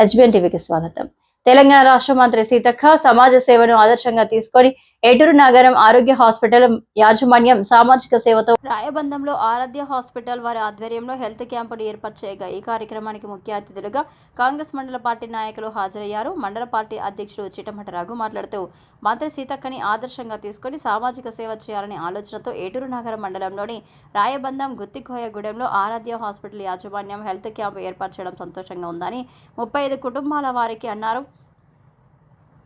HBN టీవీకి స్వాగతం. తెలంగాణ రాష్ట్ర మంత్రి సీతక్క సమాజ సేవను ఆదర్శంగా తీసుకొని ఏటూరు నగరం ఆరోగ్య హాస్పిటల్ యాజమాన్యం సామాజిక సేవతో రాయబంధంలో ఆరాధ్య హాస్పిటల్ వారి ఆధ్వర్యంలో హెల్త్ క్యాంపును ఏర్పాటు చేయగా ఈ కార్యక్రమానికి ముఖ్య అతిథులుగా కాంగ్రెస్ మండల పార్టీ నాయకులు హాజరయ్యారు. మండల పార్టీ అధ్యక్షుడు చిటమట రఘు మాట్లాడుతూ మంత్రి సీతక్కని ఆదర్శంగా తీసుకొని సామాజిక సేవ చేయాలనే ఆలోచనతో ఏటూరు నగరం మండలంలోని రాయబంధం గుత్తికోయగూడెంలో ఆరాధ్య హాస్పిటల్ యాజమాన్యం హెల్త్ క్యాంపు ఏర్పాటు చేయడం సంతోషంగా ఉందని ముప్పై ఐదు కుటుంబాల వారికి అన్నారు.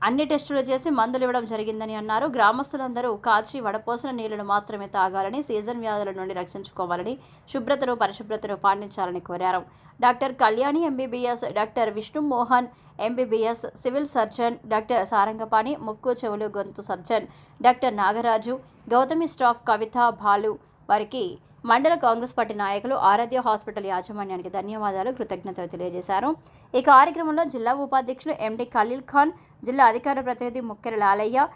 అన్ని టెస్టులు చేసి మందులు ఇవ్వడం జరిగిందని అన్నారు. గ్రామస్తులందరూ కాచి వడపోసిన నీళ్ళను మాత్రమే తాగాలని సీజన్ వ్యాధుల నుండి రక్షించుకోవాలని శుభ్రతను పరిశుభ్రతను పాటించాలని కోరారు. Doctor Kalyani MBBS doctor Vishnu Mohan MBBS civil surgeon doctor Sarangapani ముక్కు చెవులు గొంతు surgeon doctor Nagaraju Gautami staff Kavitha Bhalu వారికి మండల కాంగ్రెస్ పార్టీ నాయకులు ఆరాధ్య హాస్పిటల్ యాజమాన్యానికి ధన్యవాదాలు కృతజ్ఞతలు తెలియజేశారు. ఈ కార్యక్రమంలో జిల్లా ఉపాధ్యక్షులు ఎండి ఖలీల్ ఖాన్ జిల్లా అధికార ప్రతినిధి ముక్కెర లాలయ్య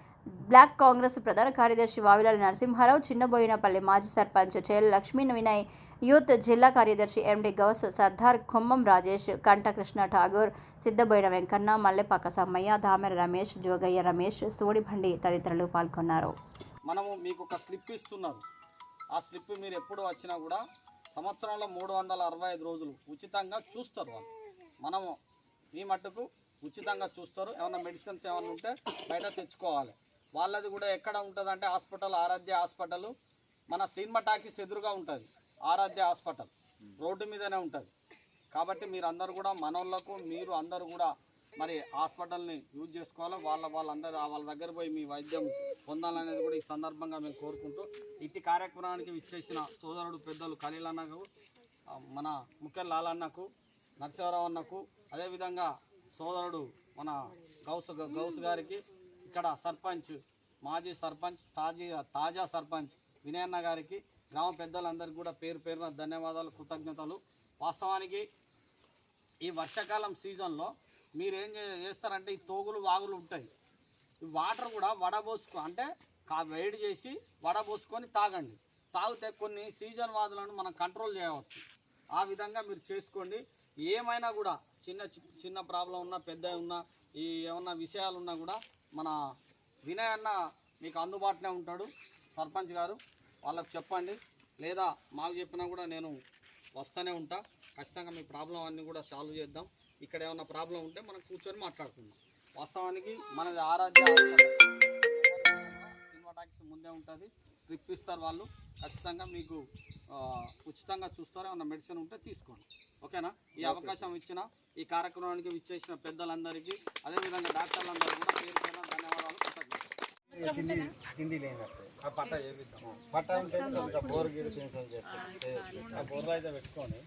బ్లాక్ కాంగ్రెస్ ప్రధాన కార్యదర్శి వావిలాల నరసింహారావు చిన్నబోయినపల్లి మాజీ సర్పంచ్ చేల లక్ష్మీ వినయ్ యూత్ జిల్లా కార్యదర్శి ఎండి గౌస్ సర్దార్ ఖుమ్మం రాజేష్ కంఠకృష్ణ ఠాగూర్ సిద్ధబోయిన వెంకన్న మల్లెపాక సమ్మయ్య దామెర రమేష్ జోగయ్య రమేష్ సోడిబండి తదితరులు పాల్గొన్నారు. మనము మీకు ఒక స్లిప్ ఇస్తున్నారు ఆ స్లిప్ మీరు ఎప్పుడు వచ్చినా కూడా సంవత్సరంలో మూడు వందల అరవై ఐదు రోజులు ఉచితంగా చూస్తారు వాళ్ళు. మనము ఈ మట్టుకు ఉచితంగా చూస్తారు. ఏమైనా మెడిసిన్స్ ఏమైనా ఉంటే బయట తెచ్చుకోవాలి. వాళ్ళది కూడా ఎక్కడ ఉంటుందంటే హాస్పిటల్ ఆరాధ్య హాస్పిటల్. మన సినిమా టాకీస్ ఎదురుగా ఉంటుంది. ఆరాధ్య హాస్పిటల్. రోడ్డు మీదనే ఉంటుంది. కాబట్టి మీరు అందరు కూడా మనోళ్ళకు మీరు అందరూ కూడా మరి హాస్పిటల్ని యూజ్ చేసుకోవాలో? వాళ్ళ వాళ్ళందరూ వాళ్ళ దగ్గర పోయి మీ వైద్యం పొందాలనేది కూడా ఈ సందర్భంగా మేము కోరుకుంటూ ఇట్టి కార్యక్రమానికి విచ్చేసిన సోదరుడు పెద్దలు ఖలీల్ అన్నకు మన ముఖ్య లాలన్నకు నరసింహరావు అన్నకు అదేవిధంగా సోదరుడు మన గౌస్ గౌస్ గారికి ఇక్కడ సర్పంచ్ మాజీ సర్పంచ్ తాజా తాజా సర్పంచ్ వినయన్న గారికి గ్రామ పెద్దలందరికీ కూడా పేరు పేరున ధన్యవాదాలు కృతజ్ఞతలు. వాస్తవానికి ఈ వర్షాకాలం సీజన్లో మీరేం చేస్తారంటే ఈ తోగులు వాగులు ఉంటాయి. ఈ వాటర్ కూడా వడబోసుకో అంటే కా వేడి చేసి వడబోసుకొని తాగండి. తాగితే కొన్ని సీజన్ వాదులను మనం కంట్రోల్ చేయవచ్చు. ఆ విధంగా మీరు చేసుకోండి. ఏమైనా కూడా చిన్న చి- చిన్న ప్రాబ్లం ఉన్నా పెద్ద ఉన్నా ఈ ఏమన్నా విషయాలు ఉన్నా కూడా మన వినయ్ అన్న మీకు అందుబాటులో ఉంటాడు. సర్పంచ్ గారు వాళ్ళకు చెప్పండి. లేదా మాకు చెప్పినా కూడా నేను వస్తూనే ఉంటా. ఖచ్చితంగా మీ ప్రాబ్లం అన్నీ కూడా సాల్వ్ చేద్దాం. ఇక్కడ ఏమైనా ప్రాబ్లం ఉంటే మనం కూర్చొని మాట్లాడుకుందాం. వాస్తవానికి మనది ఆరాధ్య సినిమా టాక్స్ ముందే ఉంటుంది. స్లిప్ ఇస్తారు వాళ్ళు. ఖచ్చితంగా మీకు ఉచితంగా చూస్తారు ఏమన్నా మెడిసిన్ ఉంటే తీసుకోండి. ఓకేనా? ఈ అవకాశం ఇచ్చిన ఈ కార్యక్రమానికి విచ్చేసిన పెద్దలందరికీ అదేవిధంగా డాక్టర్లందరూ కూడా పేరు పేరున ధన్యవాదాలు. కృతజ్ఞతలు. పట్ట చేపిద్దాం. పట్ట ఉంటే కొంత బోర్ గిరి పెన్షన్ చేస్తాం. ఆ బోర్లు అయితే పెట్టుకొని.